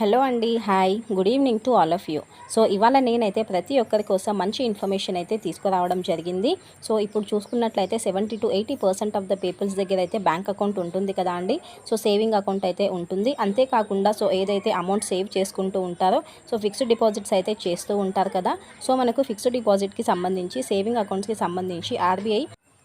Hello అండి hi. Good evening to all of you. So ఇవాళ నేనైతే ప్రతి ఒక్కరి కోసం మంచి ఇన్ఫర్మేషన్ అయితే తీసుకురావడం జరిగింది. సో ఇప్పుడు చూసుకున్నట్లయితే seventy to eighty percent of the peoples దగ్గర అయితే బ్యాంక్ అకౌంట్ ఉంటుంది కదా అండి. సో సేవింగ్ అకౌంట్ అయితే ఉంటుంది. అంతేకాకుండా సో ఏదైతే అమౌంట్ సేవ్ చేసుకుంటూ ఉంటారో సో ఫిక్స్డ్ డిపాజిట్స్ అయితే చేస్తూ ఉంటారు కదా. సో మనకు ఫిక్స్డ్ డిపాజిట్కి సంబంధించి సేవింగ్ అకౌంట్స్కి సంబంధించి ఆర్బీఐ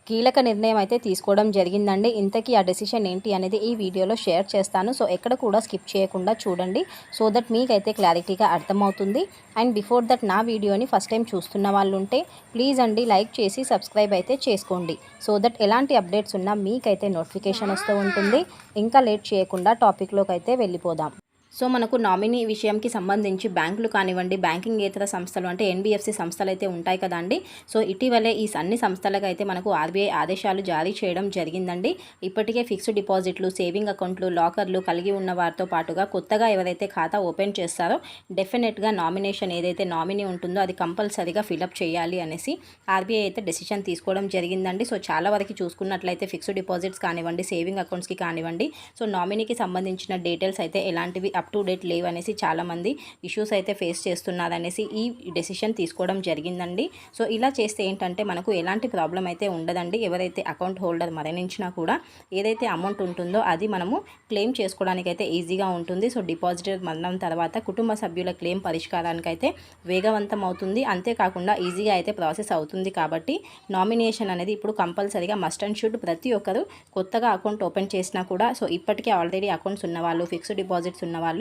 కీలక నిర్ణయం అయితే తీసుకోవడం జరిగిందండి. ఇంతకీ ఆ డెసిషన్ ఏంటి అనేది ఈ వీడియోలో షేర్ చేస్తాను. సో ఎక్కడ కూడా స్కిప్ చేయకుండా చూడండి. సో దట్ మీకైతే క్లారిటీగా అర్థమవుతుంది. అండ్ బిఫోర్ దట్ నా వీడియోని ఫస్ట్ టైం చూస్తున్న వాళ్ళు ఉంటే ప్లీజ్ అండి లైక్ చేసి సబ్స్క్రైబ్ అయితే చేసుకోండి. సో దట్ ఎలాంటి అప్డేట్స్ ఉన్నా మీకైతే నోటిఫికేషన్ వస్తూ ఉంటుంది. ఇంకా లేట్ చేయకుండా టాపిక్లోకి అయితే వెళ్ళిపోదాం. సో మనకు నామినీ విషయంకి సంబంధించి బ్యాంకులు కానివ్వండి బ్యాంకింగ్ ఇతర సంస్థలు అంటే ఎన్బిఎఫ్సి సంస్థలు అయితే ఉంటాయి కదండి. సో ఇటీవలే ఈ అన్ని సంస్థలకు అయితే మనకు ఆర్బీఐ ఆదేశాలు జారీ చేయడం జరిగిందండి. ఇప్పటికే ఫిక్స్డ్ డిపాజిట్లు సేవింగ్ అకౌంట్లు లాకర్లు కలిగి ఉన్న వారితో పాటుగా కొత్తగా ఎవరైతే ఖాతా ఓపెన్ చేస్తారో డెఫినెట్గా నామినేషన్ ఏదైతే నామినీ ఉంటుందో అది కంపల్సరీగా ఫిలప్ చేయాలి అనేసి ఆర్బీఐ అయితే డెసిషన్ తీసుకోవడం జరిగిందండి. సో చాలా వరకు చూసుకున్నట్లయితే ఫిక్స్డ్ డిపాజిట్స్ కానివ్వండి సేవింగ్ అకౌంట్స్కి కానివ్వండి సో నామినీకి సంబంధించిన డీటెయిల్స్ అయితే ఎలాంటివి అప్ టు డేట్ లేవు అనేసి చాలామంది ఇష్యూస్ అయితే ఫేస్ చేస్తున్నారనేసి ఈ డెసిషన్ తీసుకోవడం జరిగిందండి. సో ఇలా చేస్తే ఏంటంటే మనకు ఎలాంటి ప్రాబ్లం అయితే ఉండదండి. ఎవరైతే అకౌంట్ హోల్డర్ మరణించినా కూడా ఏదైతే అమౌంట్ ఉంటుందో అది మనము క్లెయిమ్ చేసుకోవడానికి అయితే ఈజీగా ఉంటుంది. సో డిపాజిటర్ మరణం తర్వాత కుటుంబ సభ్యుల క్లెయిమ్ పరిష్కారానికి అయితే వేగవంతం అవుతుంది. అంతేకాకుండా ఈజీగా అయితే ప్రాసెస్ అవుతుంది కాబట్టి నామినేషన్ అనేది ఇప్పుడు కంపల్సరీగా మస్ట్ అండ్ షుడ్ ప్రతి ఒక్కరు కొత్తగా అకౌంట్ ఓపెన్ చేసినా కూడా సో ఇప్పటికే ఆల్రెడీ అకౌంట్స్ ఉన్నవాళ్ళు ఫిక్స్డ్ డిపాజిట్స్ ఉన్నవాళ్ళు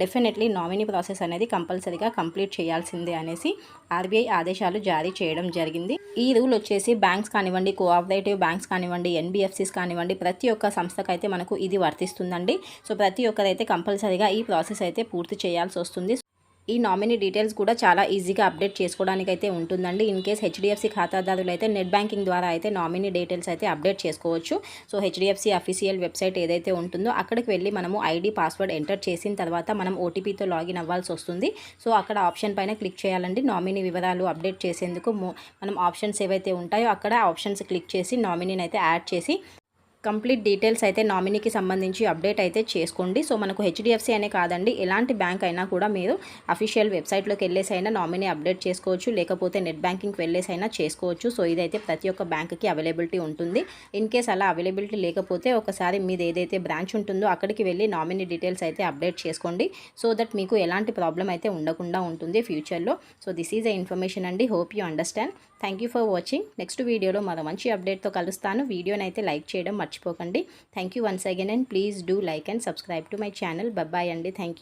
డెఫినెట్లీ నామినీ ప్రాసెస్ అనేది కంపల్సరీగా కంప్లీట్ చేయాల్సిందే అనేసి ఆర్బీఐ ఆదేశాలు జారీ చేయడం జరిగింది. ఈ రూల్ వచ్చేసి బ్యాంక్స్ కానివ్వండి కోఆపరేటివ్ బ్యాంక్స్ కానివ్వండి ఎన్బిఎఫ్సిస్ కానివ్వండి ప్రతి ఒక్క సంస్థకైతే మనకు ఇది వర్తిస్తుందండి. సో ప్రతి ఒక్కరైతే కంపల్సరీగా ఈ ప్రాసెస్ అయితే పూర్తి చేయాల్సి వస్తుంది. ఈ నామినీ డీటెయిల్స్ కూడా చాలా ఈజీగా అప్డేట్ చేసుకోవడానికి అయితే ఉంటుందండి. ఇన్ కేస్ హెచ్డిఎఫ్సి ఖాతాదారులు అయితే నెట్ బ్యాంకింగ్ ద్వారా అయితే నామినీ డీటెయిల్స్ అయితే అప్డేట్ చేసుకోవచ్చు. సో హెచ్డిఎఫ్సి అఫీషియల్ వెబ్సైట్ ఏదైతే ఉంటుందో అక్కడికి వెళ్ళి మనము ఐడి పాస్వర్డ్ ఎంటర్ చేసిన తర్వాత మనం ఓటీపీతో లాగిన్ అవ్వాల్సి వస్తుంది. సో అక్కడ ఆప్షన్ పైన క్లిక్ చేయాలండి. నామినీ వివరాలు అప్డేట్ చేసేందుకు మనం ఆప్షన్స్ ఏవైతే ఉంటాయో అక్కడ ఆప్షన్స్ క్లిక్ చేసి నామినీని అయితే యాడ్ చేసి కంప్లీట్ డీటెయిల్స్ అయితే నామినీకి సంబంధించి అప్డేట్ అయితే చేసుకోండి. సో మనకు హెచ్డిఎఫ్సి అనే కాదండి. ఎలాంటి బ్యాంక్ అయినా కూడా మీరు అఫీషియల్ వెబ్సైట్లోకి వెళ్ళేసి అయినా నామినీ అప్డేట్ చేసుకోవచ్చు. లేకపోతే నెట్ బ్యాంకింగ్కి వెళ్ళేసి అయినా చేసుకోవచ్చు. సో ఇదైతే ప్రతి ఒక్క బ్యాంక్కి అవైలబిలిటీ ఉంటుంది. ఇన్ కేస్ అలా అవైలబిలిటీ లేకపోతే ఒకసారి మీది ఏదైతే బ్రాంచ్ ఉంటుందో అక్కడికి వెళ్ళి నామినీ డీటెయిల్స్ అయితే అప్డేట్ చేసుకోండి. సో దట్ మీకు ఎలాంటి ప్రాబ్లం అయితే ఉండకుండా ఉంటుంది ఫ్యూచర్లో. So this is a information అండి. Hope you understand. Thank you for watching next వీడియోలో మరో మంచి అప్డేట్తో కలుస్తాను. వీడియోని అయితే లైక్ చేయడం మర్చిపోకండి. Thank you once again and please do like and subscribe to my channel bye bye అండి. Thank you